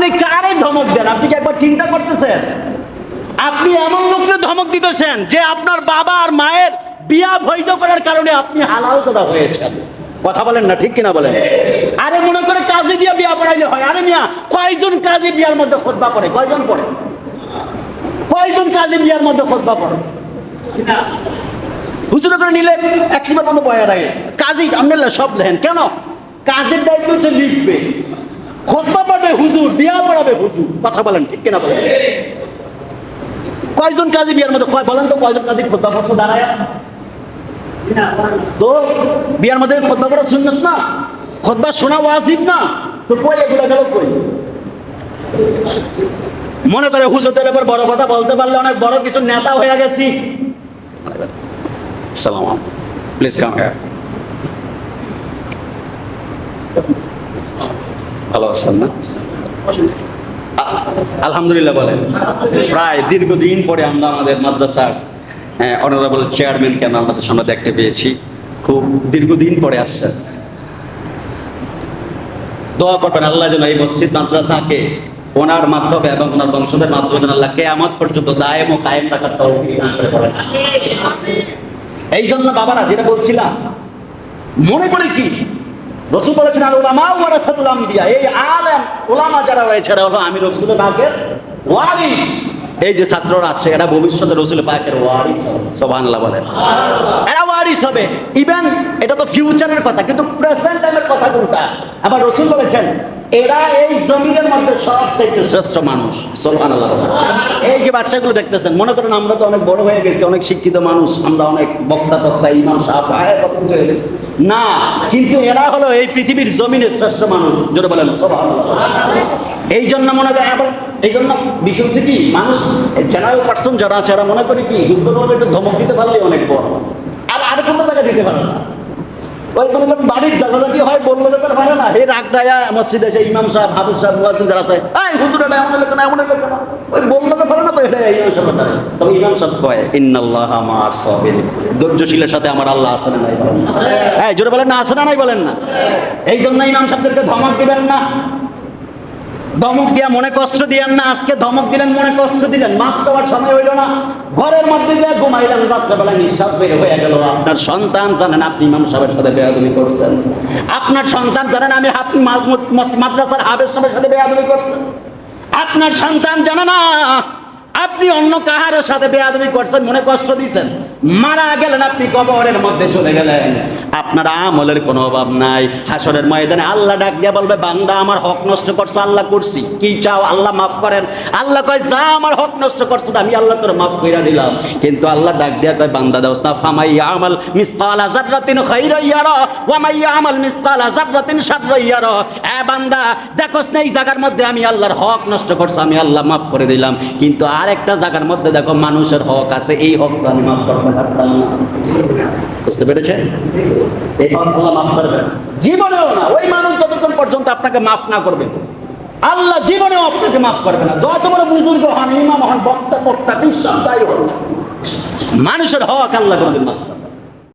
আপনি কারে ধমক দেন? আপনি কি একবার চিন্তা করতেছেন? আপনি এমন লোককে ধমক দিতেছেন যে আপনার বাবা আর মায়ের বিয়া বৈধ করার কারণে আপনি হালাল কথা হয়েছেন কথা বলেন না, ঠিক কিনা বলেন? আরে মনে করে কাজে দিয়ে বিয়া পড়াইলে হয়। আরে মিয়া, কয়জন কাজে বিয়ার মধ্যে খোদবা পড়ে? কয়জন পড়ে? কয়জন কাজে বিয়ার মধ্যে খোদবা পড়ে? হুজুর করে নিলে এক একশিবার মতো বয়া থাকে কাজী আপনারা সব লেখেন। কেন? কাজের দায়িত্ব হচ্ছে লিখবে। খোদবা পড়বে হুজুর, বিয়া পড়াবে হুজুর। কথা বলেন, ঠিক কিনা বলেন? কয়জন কাজী বিয়ার মধ্যে? কয় বলেন তো কয়জন কাজী খোদবা পড়ছে, দাঁড়ায়। তো বিয়ার মধ্যে খোদবা পড়া সুন্নত না, খোদবা শোনা ওয়াজিব না, তো কই এগুলো গেল কই? মনে করে হুজুরদের ব্যাপার বড় কথা বলতে পারলে অনেক বড় কিছু নেতা হয়ে গেছি। সালাম প্লিজ কাম হিয়ার ভালো আছেন না? আলহামদুলিল্লাহ বলেন। প্রায় দীর্ঘদিন পরে আমরা আমাদের মাদ্রাসার অনারেবল চেয়ারম্যানকে আমরা আমাদের সামনে দেখতে পেয়েছি। খুব দীর্ঘদিন পরে আসছেন। দোয়া করবেন আল্লাহ যেন এই মসজিদ মাদ্রাসাকে ওনার মাধ্যমে এবং ওনার বংশধের মাধ্যমে যেন আল্লাহ কেয়ামত পর্যন্ত দায়েম ও কায়েম রাখার এই জন্য বাবারা যেটা বলছিলাম মনে করে কি? রসুল বলেছেন আর ওলামা ওয়ারাসাতুল আম্বিয়া। এই আলেম ওলামা যারা রয়েছে, এরা হলো আমি রসুল পাকের ওয়ারিস। এই যে ছাত্ররা আছে, এরা ভবিষ্যতে রসুল পাকের ওয়ারিস, সুবহানাল্লাহ বলেন। ওয়ারিস হবে ইভেন এটা তো ফিউচারের কথা, কিন্তু প্রেজেন্ট টাইমের কথা কোনটা? আবার রসুল বলেছেন, এরা এই জমিনের মধ্যে সবচেয়ে শ্রেষ্ঠ মানুষ। এই যে বাচ্চাগুলো দেখতেছেন, মনে করেন আমরা তো অনেক বড় হয়ে গেছি, অনেক শিক্ষিত মানুষ, আমরা অনেক বক্তা টক্তা ইমাম হয়ে গেছে। না, কিন্তু এরা হলো এই পৃথিবীর জমিনের শ্রেষ্ঠ মানুষ যেটা বলেন এই জন্য মনে করে আবার এই জন্য বিষয় কি, মানুষ জেনারেল পার্সন যারা আছে, এরা মনে করে কি হিন্দু একটু ধমক দিতে পারলে অনেক বড়। আর কোনো জায়গা দিতে পারে না। ওই কোনো লোক বাড়ির জায়গাজাতি হয়? বলল যে পারে না। হে রাগ ডায়া মসজিদে এসে ইমাম সাহেব হাফিজ সাহেব আছে যারা আছে এই হুজুর এটা এমন লোক না এমন লোক না ওই বলল তো পারে না তো এটা ইমাম সাহেব তারা তবে ইমাম সাহেব কয় ইন্নাল্লাহ মা ধৈর্যশীলের সাথে আমার আল্লাহ আছে না নাই বলেন হ্যাঁ জোরে বলেন না আছে না নাই বলেন না? এই জন্য ইমাম সাহেবদেরকে ধমক দিবেন না। ধমক দিয়া মনে কষ্ট দিলেন না, আজকে ধমক দিলেন, মনে কষ্ট দিলেন মাপ চাওয়ার সময় হইল না। ঘরের মধ্যে যে ঘুমাইলেন রাত্রেবেলা নিঃশ্বাস বের হয়ে গেল। আপনার সন্তান জানেন আপনি ইমাম সাহেবের সাথে বেয়াদবি করছেন। আপনার সন্তান জানেন আমি মাদ্রাসার হাবের সাহেবের সাথে বেয়াদবি করছেন। আপনার সন্তান জানে না আপনি অন্য কাহারের সাথে বেয়াদবি করছেন, মনে কষ্ট দিয়েছেন মারা গেলেন আপনি, কবরের মধ্যে চলে গেলেন। আপনার আমলের কোনো অভাব নাই। হাসরের ময়দানে আল্লাহ ডাক দিয়ে বলবে, বান্দা, আমার হক নষ্ট করছ, আল্লাহ করছি। কি চাও? আল্লাহ মাফ করেন। আল্লাহ কয়, যা আমার হক নষ্ট করছ আমি আল্লাহ তোর মাফ কইরা দিলাম। কিন্তু আল্লাহ ডাক দিয়া কয়, বান্দা দাওস না, ফামাই আমাল মিসকালা জাররাতিন খাইরা ইয়ারা, ওয়া মাই আমাল মিসকালা জাররাতিন শাররা ইয়ারা। এ বান্দা, দেখোস না, এই জায়গার মধ্যে আমি আল্লাহর হক নষ্ট করছ, আমি আল্লাহ মাফ করে দিলাম। কিন্তু আরেকটা জায়গার মধ্যে দেখো মানুষের হক আছে, এই হক তো আমি মাফ করতে পারতাম না বুঝতে পেরেছে এই হক আল্লাহ মাফ করবে। জীবনেও না, ওই মানুষ যতক্ষণ পর্যন্ত আপনাকে মাফ না করবে, আল্লাহ জীবনে আপনাকে মাফ করবে না যত বড় বুজুর্গ হন, ইমাম হন, বক্তা কর্তা, বিশ্বাস, যাই হন। মানুষের হক আল্লাহ কোনোদিন মাফ করবে।